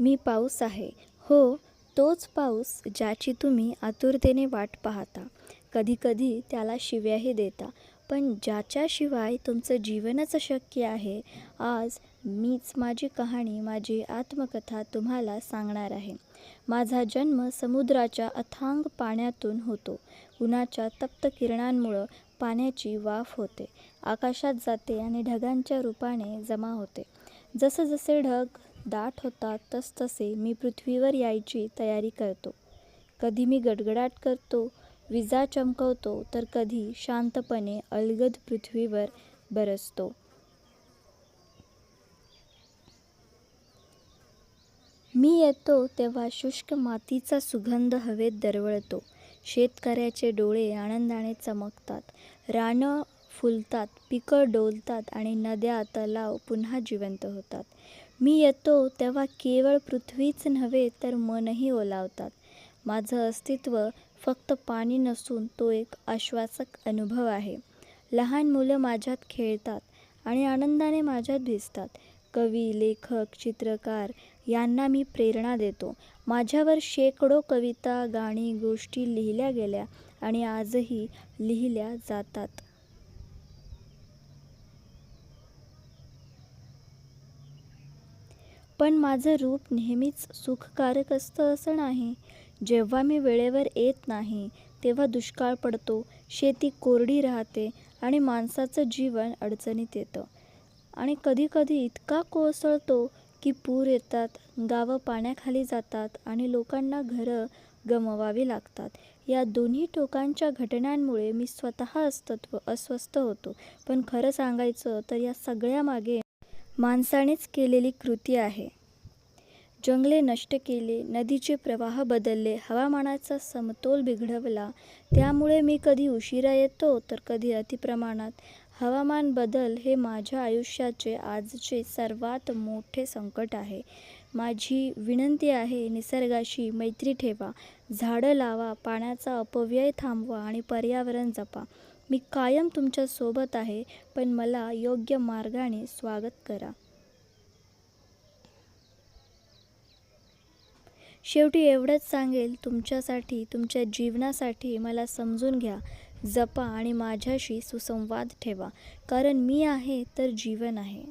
मी पाऊस आहे. हो तोच पाऊस ज्याची तुम्ही आतुरतेने वाट पाहता. कधीकधी त्याला शिव्याही देता. पण ज्याच्याशिवाय तुमचं जीवनच अशक्य आहे आज मीच माझी कहाणी माझी आत्मकथा तुम्हाला सांगणार आहे. माझा जन्म समुद्राच्या अथांग पाण्यातून होतो. उन्हाच्या तप्त किरणांमुळं पाण्याची वाफ होते. आकाशात जाते आणि ढगांच्या रूपाने जमा होते. जसजसे ढग दाट होतात तसतसे मी पृथ्वीवर यायची तयारी करतो. कधी मी गडगडाट करतो विजा चमकवतो तर कधी शांतपणे अलगद पृथ्वीवर बरसतो. मी येतो तेव्हा शुष्क मातीचा सुगंध हवेत दरवळतो. शेतकऱ्याचे डोळे आनंदाने चमकतात. रानं फुलतात पिकं डोलतात आणि नद्या तलाव पुन्हा जिवंत होतात. मी येतो तेव्हा केवळ पृथ्वीच नव्हे तर मनही ओलावतात. माझं अस्तित्व फक्त पाणी नसून तो एक आश्वासक अनुभव आहे. लहान मुलं माझ्यात खेळतात आणि आनंदाने माझ्यात भिजतात. कवी लेखक चित्रकार यांना मी प्रेरणा देतो. माझ्यावर शेकडो कविता गाणी गोष्टी लिहिल्या गेल्या आणि आजही लिहिल्या जातात. पण माझं रूप नेहमीच सुखकारक असतं असं नाही. जेव्हा मी वेळेवर येत नाही तेव्हा दुष्काळ पडतो शेती कोरडी राहते आणि माणसाचं जीवन अडचणीत येतं. आणि कधीकधी इतका कोसळतो की पूर येतात गावं पाण्याखाली जातात आणि लोकांना घरं गमवावी लागतात. या दोन्ही टोकांच्या घटनांमुळे मी स्वतः अस्तित्व अस्वस्थ होतो. पण खरं सांगायचं तर या सगळ्यामागे माणसानेच केलेली कृती आहे. जंगले नष्ट केले नदीचे प्रवाह बदलले हवामानाचा समतोल बिघडवला त्यामुळे मी कधी उशिरा येतो तर कधी अतिप्रमाणात. हवामान बदल हे माझ्या आयुष्याचे आजचे सर्वात मोठे संकट आहे. माझी विनंती आहे निसर्गाशी मैत्री ठेवा. झाडं लावा पाण्याचा अपव्यय थांबवा आणि पर्यावरण जपा. मी कायम तुमच्यासोबत आहे पण मला योग्य मार्गाने स्वागत करा. शेवटी एवढंच सांगेल तुमच्यासाठी तुमच्या जीवनासाठी मला समजून घ्या जपा आणि माझ्याशी सुसंवाद ठेवा कारण मी आहे तर जीवन आहे.